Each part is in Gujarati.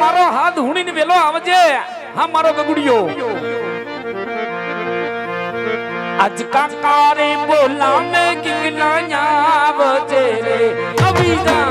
મારો હાથ હુણીને વેલો આવજે. હા, મારો ગગુડિયો. આજ કાકારે બોલામે કિંગલા આવજે રે. અવિજા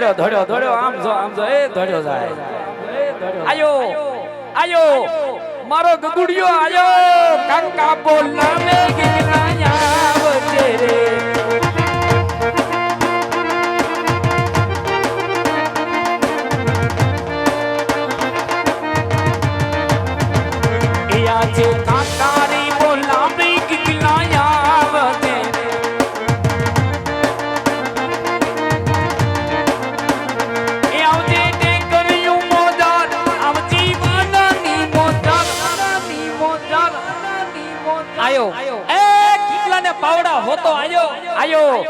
ધડ્યો ધડ્યો ધડ્યો આમ જો આમ જો, એ ધડ્યો જાય. આયો આયો, મારો ગગુડિયો આયો. કાકા બોલાવે ગિરનાયા વચે રે. આજે કાકારી આયો. એ કીકલાને પાવડા હોતો આયો. આયો.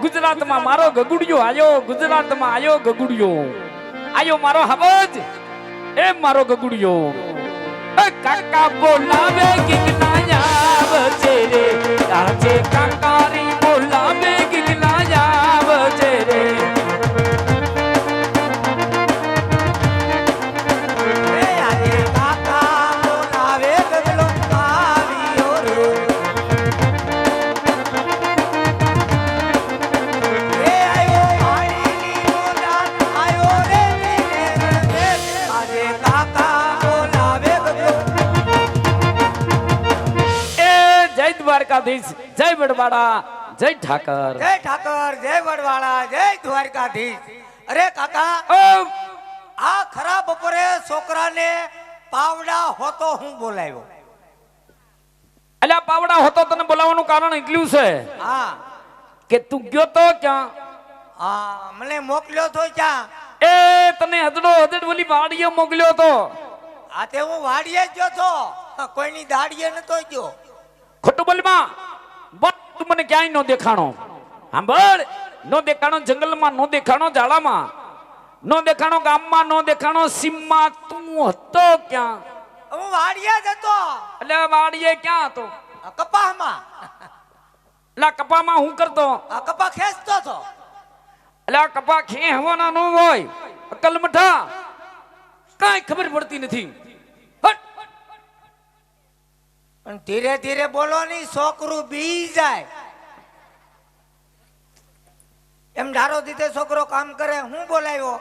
ગુજરાતમાં મારો ગગુડિયો આયો. ગુજરાતમાં આયો ગગુડિયો. આયો મારો હબજ. એ મારો ગગુડિયો. એ કાકા બોલાવે કીકલાયા છે રે. આજે કાકારી દ્વારકાધીશ જય વડવાળા જય ઠાકર. જય ઠાકર જય વડવાળા જય દ્વારકાધીશ. અરે કાકા આ ખરા બપોરે છોકરાને પાવડા હોતો હું બોલાવ્યો? અલ્યા પાવડા હોતો તને બોલાવવાનું કારણ એટલું છે હા. કે તું ગયો તો ક્યાં? હા મને મોકલ્યો તો ક્યાં? એ તને હદડો હદડ બોલી વાડીએ મોકલ્યો તો. આ તે હું વાડીએ જ ગયો તો. કોઈની દાડીએ નતો ગયો. ખોટું બોલમાં? તું મને ક્યાંય નો દેખાણો. સાંભળ નો દેખાણો જંગલમાં નો દેખાણો ઝાડામાં. નો દેખાણો ગામમાં નો દેખાણો સીમમાં. તું હતો ક્યાં? હું વાડીએ જ હતો. એટલે વાડીએ ક્યાં હતો? આ કપાહમાં એટલે કપામાં હું કરતો? આ કપા ખેંચતો હતો. એટલે કપા ખેંચવાના ન હોય. અકલ મઠા કાંઈ ખબર પડતી નથી! પણ ધીરે ધીરે બોલો ની છોકરું બી જાય. એમ ધારો દીધે છોકરો કામ કરે હું બોલાવ્યો?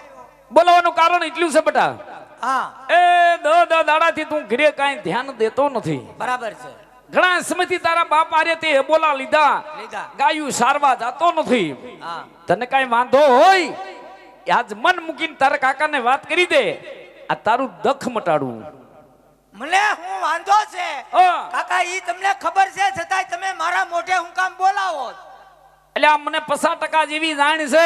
બોલાવાનું કારણ એટલું છે બેટા. હા. એ દ દ દાડાથી તું ઘરે કાંઈ ધ્યાન દેતો નથી. બરાબર છે. ઘણા સમયથી તારા બાપ આરે તે બોલા લીધા. લીધા. ગાયું સારવા જાતો નથી. તને કાંઈ વાંધો હોય? આજ મન મૂકીને તારા કાકાને વાત કરી દે. આ તારું દખ મટાડું. મને હું વાંધો છે. કાકા ઈ તમને ખબર છે છતાંય તમે મારા મોઢે હું કામ બોલાવો એટલે આ મને પચાસ ટકા જેવી જાણ છે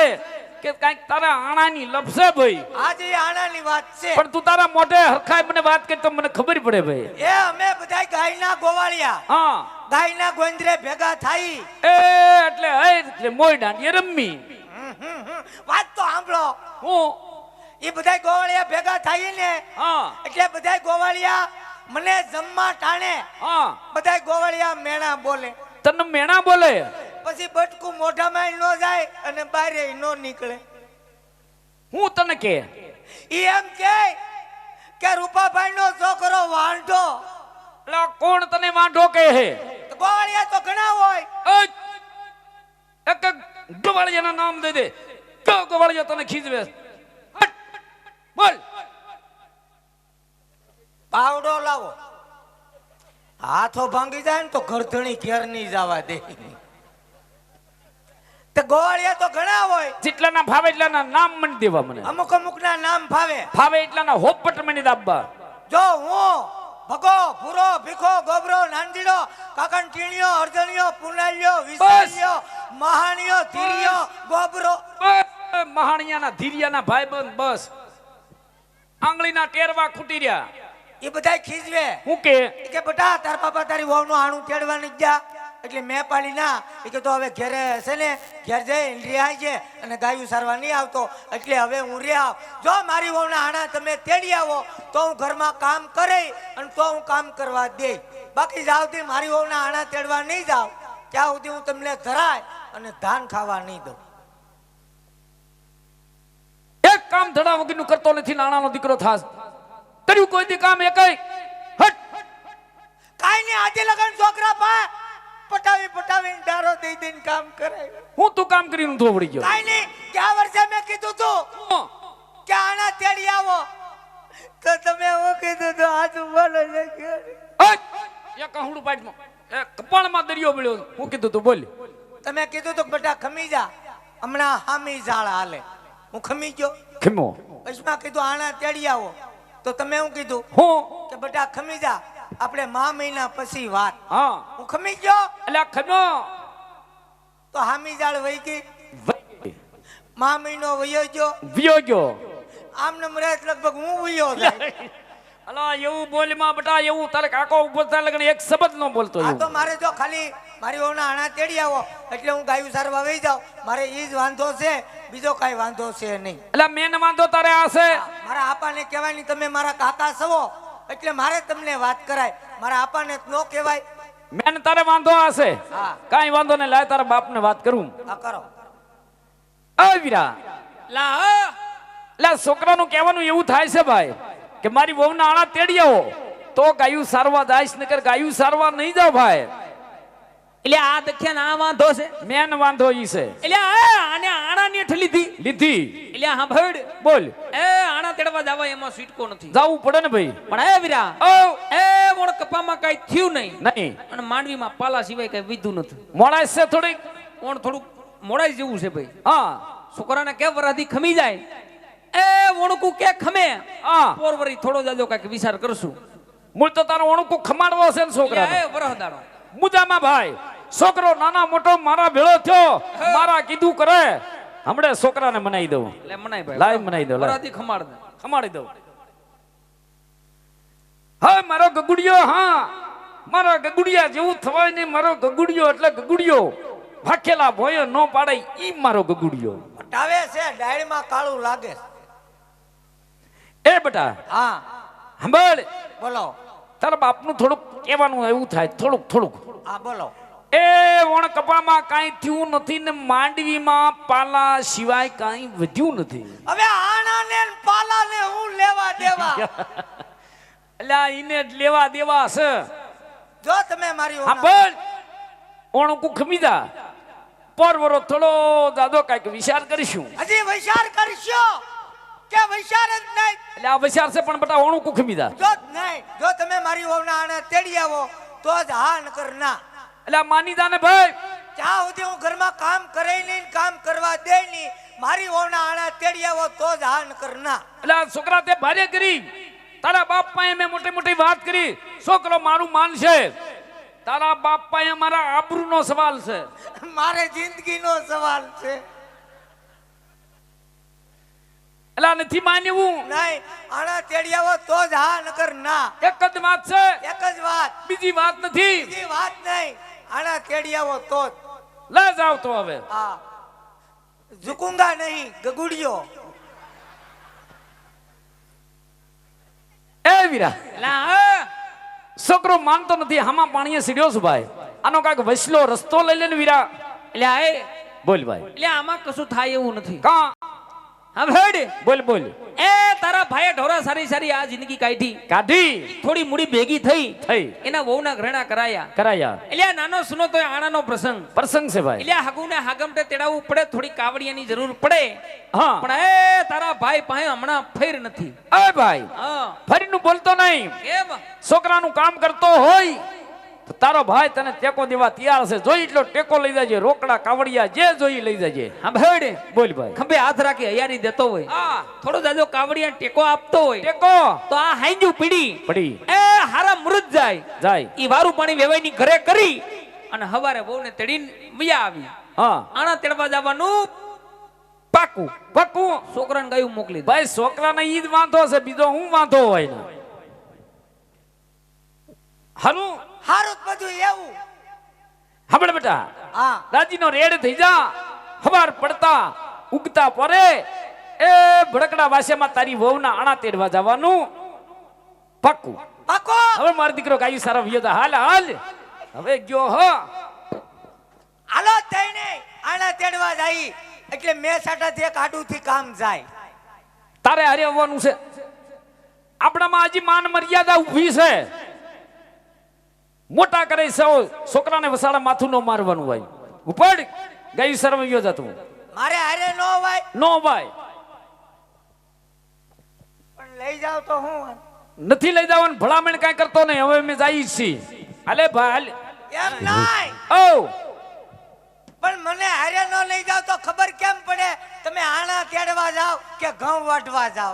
કે કાંઈક તારા આણાની લપસે ભાઈ. આજે આણાની વાત છે. પણ તું તારા મોઢે હરખાય મને વાત કરી તો મને ખબર પડે ભાઈ. એ અમે બધા ગાયના ગોવાળિયા. હા. ગાયના ગોંદરે ભેગા થઈ. એ એટલે હે એટલે મોય દાંડીએ રમ્મી. વાત તો સાંભળો. હું એ બધા ગોવાળિયા ભેગા થાય ને હા. એટલે બધા ગોવાળિયા મને જમવા ટાણે. હા. બધા ગોવાળિયા મેણા બોલે. તને મેણા બોલે? પછી બટકું મોઢામાં ન જાય અને બારે ન નીકળે. હું તને કે? એમ કે કે રૂપાભાઈ નો છોકરો વાંઢો. એટલે કોણ તને વાંઢો કહે હે ગોવાળિયા તો ઘણા હોય! એક એક નામ દે દે. ગોવાળિયા તને ખીજવે! બોલ. પાવડો લાવો. હાથો ભાંગી જાય ને તો ગરધણી ઘેર નહીં જવા દે. તે ગોવાળિયા તો ઘણા હોય. જેટલાના ભાવે એટલાના નામ મને દેવા મને. અમુક અમુક ના નામ ફાવે ભાવે એટલાના હોપટ મને દાબવા. જો હું ભગો ભૂરો ભીખો ગોબરો નાંદીડો કાકણ ટીણીઓ અર્જણીઓ પુનાલિયો વિસાલિયો મહાણીઓ ધીરિયો ગોબરો. મહાણિયાના ધીરિયાના ભાઈબંધ બસ. આંગળીના ટેરવા ખૂટી રહ્યા. એ બધા ખીજવે. હું કે કે બેટા તાર બાપા તારી વહુનું આણું તેડવા નહીં જા એટલે મેં પાડી ના. એ કે તો હવે ઘેરે છે ને ઘેર જઈ રિહાય છે અને ગાયું સારવા નહીં આવતો. એટલે હવે હું રિહાવ જો મારી વહુના આણા તમે તેડી આવો તો હું ઘરમાં કામ કરે અને તો હું કામ કરવા દે. બાકી જાવથી મારી વહુના આણા તેડવા નહીં જાવ ત્યાં સુધી હું તમને ધરાય અને ધાન ખાવા નહીં દઉં. એક કામ ધડા વગરનું કરતો નથી નાણાનો દીકરો થાસ કર્યું કોઈ દી કામ એકય? હટ! કાઈ નહીં આજે લગન છોકરા પા. પટાવી પટાવીને ડારો દઈ દઈને કામ કરે હું તું કામ કરીને ધોવડી ગયો. કાઈ નહીં ક્યાં વર્ષે મેં કીધું તું કે આના તેડી આવો. તો તમે હું કીધું તો આજ બોલો હટ! એ કહુડું પાડમાં એ કપાળમાં દરિયો મળ્યો હું કીધું તું બોલ. તમે કીધું તો બેટા ખમી જા. હમણાં હામી ઝાડ હાલે. હું ખમી ગયો. ખીમો પછીમાં કીધું આણા તેડી આવો. તો તમે હું કીધું? હું? કે બેટા ખમી જા આપણે મા મહિના પછી વાત. હા. હું ખમી ગયો? એટલે ખમો તો હામી જાળ વહી ગઈ. મા મહિનો વયો ગયો. વયો ગયો. આમ ને મરે લગભગ હું વયો જાય? અલા એવું બોલમાં બટા એવું તારે કાકો ઉપર થાય લગન એક શબ્દ નો બોલતો આ તો મારે જો ખાલી મારી ઓના આણા તેડી આવો એટલે હું ગાયું સારવા વહી જાઉં. મારે ઈ જ વાંધો છે બીજો કાંઈ વાંધો છે નહીં. એટલે મેન વાંધો તારે આ છે. મારા આપાને કહેવાય નહીં તમે મારા કાકા સવો એટલે મારે તમને વાત કરાય. મારા આપાને નો કહેવાય. મેન તારે વાંધો આ છે. હા. કાંઈ વાંધો નહીં લાય તારા બાપને વાત કરું. આ કરો. આ વીરા. લા હા. લા છોકરાનું કહેવાનું એવું થાય છે ભાઈ. કે મારી વહુના આણા તેડી આવો. તો ગાયું સારવા જાય નકર ગાયું સારવા નહીં જાવ ભાઈ. એટલે આ દખ્યાને આ વાંધો છે? મેન વાંધો ઈ છે. એટલે આને આણા નેઠ લીધી. લીધી. એટલે હા સાંભળ બોલ. એ આણા તેડવા જવા એમાં સીટકો નથી. જાવું પડે ને ભાઈ. પણ એ વીરા ઓ. એ મોણ કપામાં કઈ થયું નહીં. નહીં. અને માંડવીમાં પાલા સિવાય કઈ વિધું નથી. મોડાય છે થોડીક. કોણ થોડુંક મોડાઈ જેવું છે ભાઈ. હા. છોકરાને કે વરાધી ખમી જાય. એ વણકું કે ખમે? આ પોરવરી થોડો જાજો કાંઈક વિચાર કરશું. મૂળ તો તારો ઓણકું ખમાડવો છે ને છોકરા એ વરહદાડો મુજામાં ભાઈ છોકરો નાના મોટો મારા ભેળો થયો. મારા કીધું કરે. હમણે છોકરાને મનાઈ દઉં. એટલે મનાય ભાઈ. લાય મનાઈ દો, લાય. વરાધી ખમાડ દે ખમાડી દઉં. હા મારો ગગુડિયો હા. મારા ગગુડિયા જેવું થવાય નહીં. મારો ગગુડિયો એટલે ગગુડિયો. ભાખેલા ભોયો ન પાડે ઈ મારો ગગુડિયો. પટાવે છે ડાયડમાં કાળું લાગે છે. એ બેટા હા. સાંભળ બોલો. તારા બાપનું થોડુંક કહેવાનું એવું થાય થોડુંક થોડુંક. હા બોલો. એ વણ કપામાં કાંઈ થયું નથી ને માંડવીમાં પાલા સિવાય કાંઈ વધ્યું નથી. હવે આણાને ને પાલાને હું લેવા દેવા? એટલે ઈને જ લેવા દેવા છે જો તમે મારી સાંભળ ઓણકું ખમી જા. પરવરો થોડો દાદો કાંઈક વિચાર કરીશું. હજી વિચાર કરશો? કે વિચાર જ નહીં. એટલે આ વૈશાર છે પણ બટા ઓણું કુખ મીધા. જો નહીં. જો તમે મારી ઓવના આણે તેડી આવો તો જ હા ન કરના એટલે માની જા ભાઈ ત્યાં સુધી હું ઘરમાં કામ કરે નહીં કામ કરવા દે નહીં મારી ઓવના આણા તેડી આવો તો જ હા ન કરના એટલે છોકરા તે ભારે કરી તારા બાપ પાસે મેં મોટી મોટી વાત કરી. છોકરો મારું માન છે તારા બાપ પાસે મારા આબરૂનો સવાલ છે. મારે જિંદગીનો સવાલ છે. એટલે આ નથી માનવું નહીં આણા તેડિયાવો તો જ હા નકર ના. એક જ વાત છે. એક જ વાત. બીજી વાત નથી. બીજી વાત નહીં આણા તેડિયાવો તો જ. લે જાવ તો હવે. હા. ઝુકુંગા નહીં ગગુડિયો. એ વીરા. એટલે આ છોકરો માનતો નથી હામાં પાણીએ સીડ્યો છું ભાઈ. આનો કાંઈક વસલો રસ્તો લઈ લે ને વીરા. એટલે આ બોલ ભાઈ. એટલે આમાં કશું થાય એવું નથી. કા? હા ભેડ બોલ બોલ. એ તારા ભાઈએ ઢોરા સારી સારી આ જિંદગી કાઢી. કાઢી. થોડી મૂડી ભેગી થઈ. થઈ. એના વહુના ઘરેણા કરાયા. કરાયા. એટલે નાનો સુનો તો આણાનો પ્રસંગ. પ્રસંગ છે ભાઈ. એટલે હગુને હાગમટે તેડાવવું પડે થોડી કાવડિયાની જરૂર પડે. હા. પણ એ તારા ભાઈ પાસે હમણાં ફેર નથી. એ ભાઈ હા. ફરીનું બોલતો નહીં. કેમ? છોકરાનું કામ કરતો હોય. તારો ભાઈ તને ટેકો દેવા તૈયાર છે. જોઈ એટલો ટેકો લઈ જાય રોકડા કાવડિયા જે જોઈ લઈ જાય હા ભાઈ બોલ ભાઈ. ખંભે હાથ રાખી હૈયારી દેતો હોય. હા. થોડો જાજો કાવડિયા ટેકો આપતો હોય ટેકો? તો આ હાંજુ પીડી. પડી. એ હારા મૃત જાય. જાય. ઈ વારું પાણી વેવાઈની ઘરે કરી અને હવારે બહુને તેડીને મજા આવી. હા. આણા તેડવા જવાનું પાકું. પાકું? છોકરાને ગયું મોકલી ભાઈ છોકરાને ઈ જ વાંધો છે બીજો હું વાંધો હોય ને? હારું હારું બધું એવું. સાંભળ બેટા. હા. રાજીનો રેડ થઈ જા. હવાર પડતા ઉગતા પરે. એ ભડકડા વાસ્યામાં તારી વહુના આણા તેડવા જવાનું. પાક્કું પાકું. હવે મારો દીકરો કાયું સારા વિયો હાલ હાલ. હવે ગયો હો. હાલો થઈને આણા તેડવા જાય. એટલે મેં સાટાથી એક આડુથી કામ જાય. તારે હારે આવવાનું છે. આપણામાં હજી માન મર્યાદા ઊભી છે. મોટા કરે સૌ છોકરાને વસાડા માથું ન મારવાનું હોય. ઉપડ ગાયું સર્વ વિયો જતું મારે હારે નો ભાઈ નો ભાઈ પણ લઈ જાવ તો હું નથી લઈ જવાનું ભલામણ કાંઈ કરતો નહીં. હવે અમે જઈએ છીએ હાલે ભાઈ એમ નહીં. ઓ પણ મને હારે ન લઈ જાવ તો ખબર કેમ પડે? તમે આણા તેડવા જાવ કે ઘઉં વાટવા જાવ!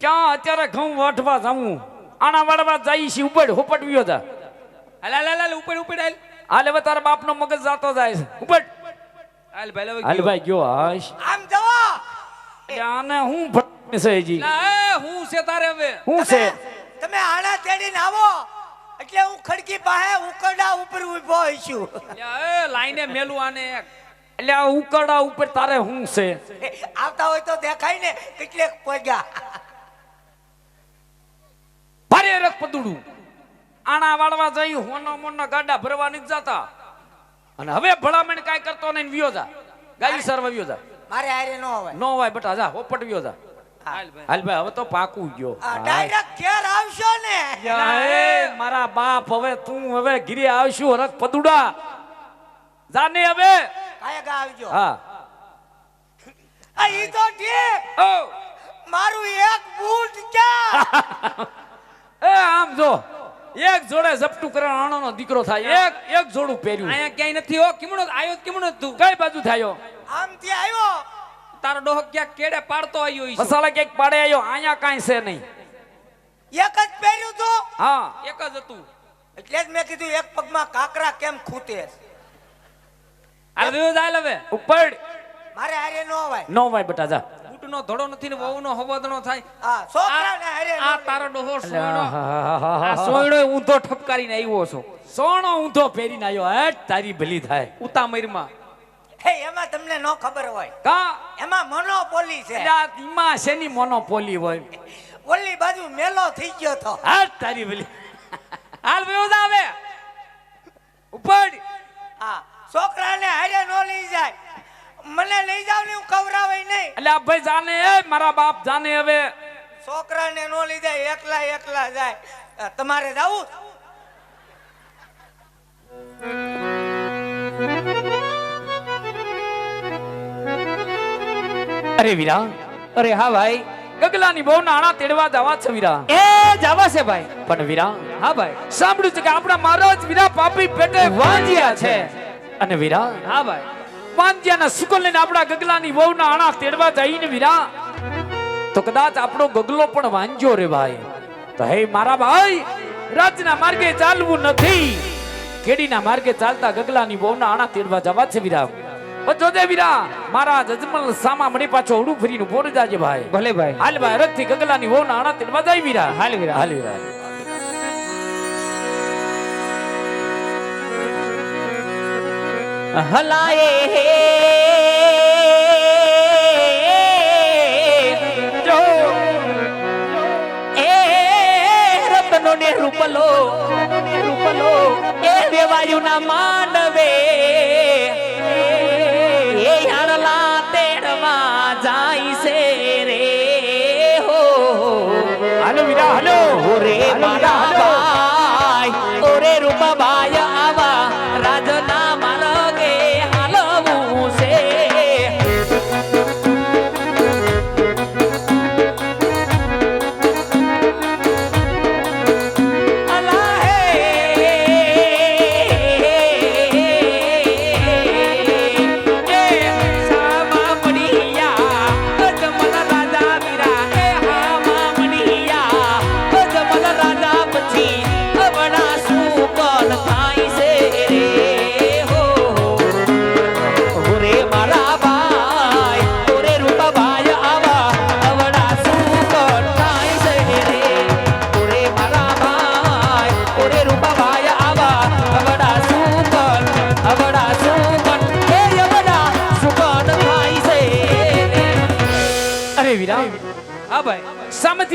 ક્યાં અત્યારે ઘઉં વાટવા જાવું આણા વાળવા જાય છે ઉપડ હોપટ વિયો જા હાલ હાલ હાલ, ઉપડ ઉપર ઉપર હાલ. હાલ હવે તારા બાપનો મગજ જાતો જાય છે. ઉપડ. હાલ ભાઈ હવે હાલ ગયો. ભાઈ ગયો હાશ. આમ જવો. આને હું ભટ છે ના, હું છે તારે હવે. હું છે? તમે- તમે આણા તેડીને આવો. એટલે હું ખડકી પાસે ઉકરડા ઉપર ઊભો છું એ લાઈને મેલું આને એક. એટલે આ ઉકરડા ઉપર તારે હું છે? આવતા હોય તો દેખાય ને કેટલેક પોગ્યા. ભારે રખ પદુડું. આણા વાળવા જઈ હોનો મોનો ગાડા ભરવા નથી જતા. અને હવે ભલામણ કાંઈ કરતો નહીં વિયો જા. ગાયું સરવા વિયો જા. મારે આરે નો હોય. નો હોય બટા જા હોપટ વિયો જા. હાલ ભાઈ. હવે તો પાકું ગયો. ડાયરેક્ટ ઘેર આવશો ને. મારા બાપ હવે તું હવે ઘીરે આવશું હરક પદુડા. જાને હવે. કાયગા આવજો. હા. આ ઈ તો ઠીક. ઓ. મારું એક બૂટ ક્યાં? એ આમ જો. એક જોડે ઝપટું કરે આણોનો દીકરો થાય. એક એક જોડું પહેર્યું. અહીંયા ક્યાંય નથી હો. કિમણો આયો કિમણો તું. કઈ બાજુ થાયો? આમથી આવ્યો. તારો ડોહ ક્યાંક કેડે પાડતો આવ્યો ઈ છો. મસાલા કેક પાડે આવ્યો? અહીંયા કાંઈ છે નહીં. એક જ પહેર્યું તો? હા. એક જ હતું. એટલે જ મેં કીધું એક પગમાં કાકરા કેમ ખૂટે આ વિયો જા હવે. ઉપર મારે આરે નો હોય નો ભાઈ બેટા જા. બૂટનો ધડો નથી ને વહુનો હવાદણો થાય. આ તારો ડોહો સોયણો આ આ સોયણો ઊંધો ઠપકારીને આવ્યો છો. સોણો ઊંધો પહેરીને આવ્યો. હેટ તારી ભલી થાય. ઉતામરમાં હે એમાં તમને ન ખબર હોય. કા? એમાં મોનોપોલી છે. શેની હોય? ઓલી બાજુ મેલો થઈ ગયો તો. હેટ તારી ભલી. હાલ વિયો જા ઉપર હા છોકરાને હારે નો લઈ જાય. મને લઈ જાવ ને હું કવરાવાય નહીં. એટલે આ ભાઈ જાને એ મારા બાપ જાને હવે. છોકરાને ન લઈ જાય એકલા એકલા જાય. તમારે જાવું? અરે વીરા અરે હા ભાઈ. ગગલાની બહુ નાણા તેડવા જવા છે વીરા. એ જવા છે ભાઈ. પણ વીરા હા ભાઈ. સાંભળ્યું છે કે આપણા મહારાજ વીરા પાપી પેટે વાંજ્યા છે. અને વીરા હા ભાઈ. વાંજ્યાના સુકલ લઈને આપણા ગગલાની વહુના આણા તેડવા જઈને વીરા. તો કદાચ આપણો ગગલો પણ વાંજ્યો રે ભાઈ. તો હે મારા ભાઈ રાજના માર્ગે ચાલવું નથી. કેડીના માર્ગે ચાલતા ગગલાની વહુના આણા તેડવા જવા છે વીરા. જોજે વીરા મારા જજમલ સામા મળી પાછો ઉડું ફરીનું પોર જાજે ભાઈ. ભલે ભાઈ. હાલ ભાઈ રથથી ગગલાની વહુના આણા તેડવા જાય વીરા. હાલ વીરા. હાલ વીરા. હલાએ જો એ રતનો ને રૂપલો રૂપલો એ દેવાયુ ના માંડવે એ હાણલા તેડવા જાય છે રે હો. હાલો વીરા હાલો. ઓરે મારા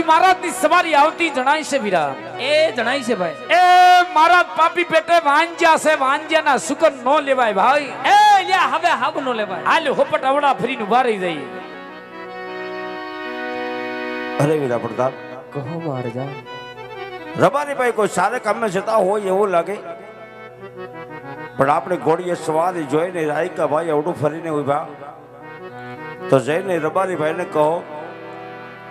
સામેથી મહારાજની સવારી આવતી જણાય છે વીરા. એ જણાય છે ભાઈ. એ મહારાજ પાપી પેટે વાંજ્યા છે વાંજ્યાના સુકન નો લેવાય ભાઈ. એ લ્યા હવે હાબ નો લેવાય. હાલ હોપટ અવડા ફરીને ઊભા રહી જઈએ. અરે વીરા પ્રતાપ કહો મહારાજા. રબારી ભાઈ કોઈ સારે કામે જતા હોય એવું લાગે? પણ આપણે ઘોડીએ સવારી જોઈને રાયકા ભાઈ અવડું ફરીને ઊભા તો જઈને રબારી ભાઈને કહો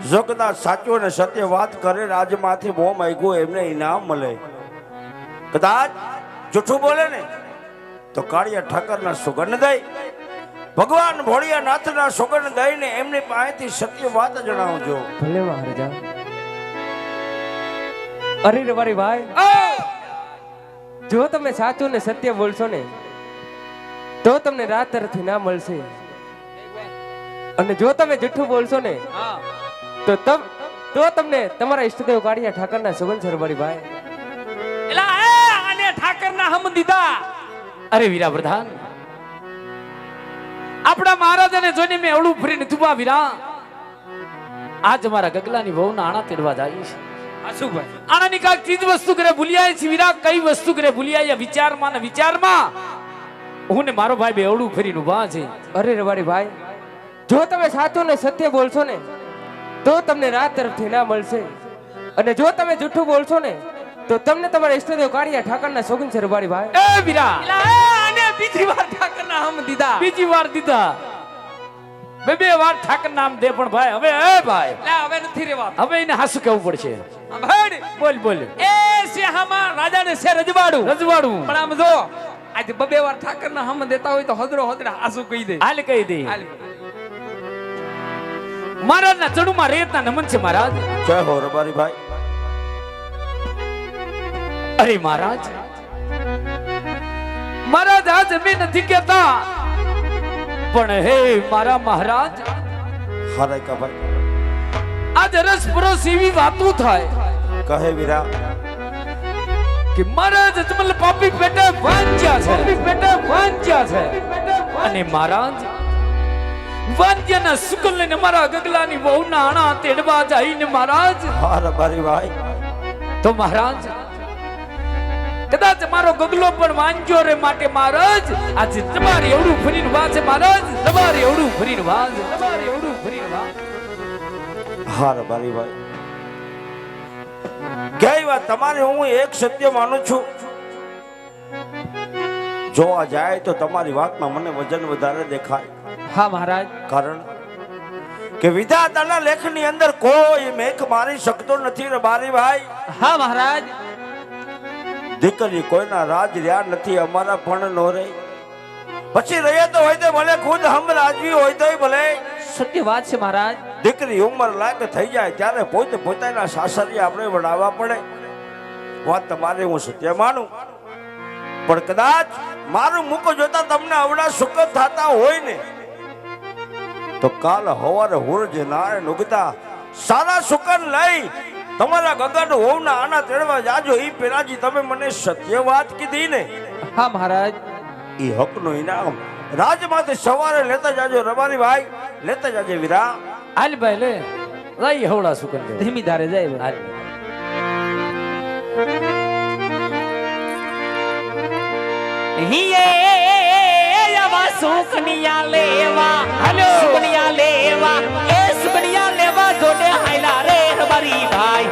જો કદાચ સાચું ને સત્ય વાત કરે રાજમાંથી બહુ માગ્યું એમને ઇનામ મળે. કદાચ જૂઠું બોલે ને તો કાળિયા ઠાકરના સુગંધ દઈ ભગવાન ભોળિયા નાથના સુગંધ દઈને એમની પાસેથી સત્ય વાત જણાવજો. ભલે મહારાજા. અરે રવારી ભાઈ જો તમે સાચું ને સત્ય બોલશો ને તો તમને રાત તરફથી ના મળશે. અને જો તમે જૂઠું બોલશો ને તો તમ તો તમને તમારા ઈષ્ટદેવ કાળિયા ઠાકરના સુગંધ સરવારી ભાઈ. એલા એ અને ઠાકરના હમ દીધા. અરે વીરા પ્રધાન આપણા મહારાજાને જોઈને મેં અવળું ફરીને તુબા વીરા. આજ મારા ગગલાની વહુના આણા તેડવા જાય છે. આશુભાઈ આણાની કાંઈક ચીજ વસ્તુ કરે ભૂલ્યા છે વીરા કઈ વસ્તુ કરે ભૂલિયા વિચારમાં ને વિચારમાં? હું ને મારો ભાઈ બે અવળું ફરીને ઊભા છે. અરે રવાડી ભાઈ જો તમે સાચું ને સત્ય બોલશો ને તો તમને રાહ તરફથી ના મળશે. અને જો તમે જૂઠું બોલશો ને તો તમને તમારા ઈષ્ટદેવ કાળિયા ઠાકરના શોખીન છે રવાડી ભાઈ. એ વીરા! આને બીજી વાર ઠાકરના હમ દીધા. બીજી વાર દીધા. બે બે વાર ઠાકર નામ દે પણ ભાઈ હવે એ ભાઈ. હવે નથી રેવા હવે એને હાસુ કેવું પડશે? બોલ બોલ. એ છે હામાં રાજાને છે રજવાડું. રજવાડું. પણ આમ જો આજે બબે વાર ઠાકરના હમ દેતા હોય તો હદરો હદરા હાસુ કહી દે. હાલ કહી દે. હાલ. મહારાજના ચડુમાં રેતના નમન છે મહારાજ. જય હો રબારી ભાઈ. અરે મહારાજ મહારાજ આજ અમે નથી કેતા પણ હે મારા મહારાજ હરે કા ભાઈ. આજ રસ પરોસ એવી વાતો થાય કહે વીરા. કે મહારાજ અજમલ પાપી પેટે વાંચ્યા છે. પાપી પેટે વાંચ્યા છે. અને મહારાજ વાંચ્યાના શુકલ લઈને મારા ગગલાની વહુના આણા તેડવા જઈને મહારાજ. હા ભારી ભાઈ. તો મહારાજ કદાચ મારો ગગલો પણ વાંચ્યો રે માટે મહારાજ. આજે તમારે એવડું ફરીને વાંચે મહારાજ. તમારે એવડું ફરીને વાંચ તમારે એવડું ફરીને વાંચ હાર ભારી ભાઈ. કઈ વાત? તમારે હું એક સત્ય માનું છું. જોવા જાય તો તમારી વાતમાં મને વજન વધારે દેખાય. હા મહારાજ. કારણ કે વિધાતાના લેખની અંદર કોઈ મેઘ મારી શકતો નથી રબારી ભાઈ હા મહારાજ. દીકરી કોઈના રાજ રહ્યા નથી અમારા પણ નો રે. પછી રહે તો હોય તો ભલે ખુદ હમ રાજવી હોય તોય ભલે. સત્ય વાત છે મહારાજ. દીકરી ઉંમર લાયક થઈ જાય ત્યારે પોતે પોતાના સાસરી આપણે વડાવવા પડે. વાત તમારે હું સત્ય માનું. પણ કદાચ મારું મુખ જોતા તમને અવડા સુખ થતા હોય ને તો કાલ હવારે હુરજ નારાયણ ઉગતા સારા સુકન લઈ તમારા ગગન હોવના આના તેડવા જાજો. ઈ પેલાજી તમે મને સત્ય વાત કીધી ને? હા મહારાજ. ઈ હકનો ઇનામ રાજમાંથી સવારે લેતા જાજો રબારી ભાઈ લેતા જાજે વીરા. હાલ ભાઈ લે. લઈ હવડા સુકન ધીમી ધારે જાય. હાલ. હિયે આવા સુકનિયા લેવા હલો. સુકનિયા લેવા એ સુકનિયા લેવા જોડે હાયલા રે રબારી ભાઈ.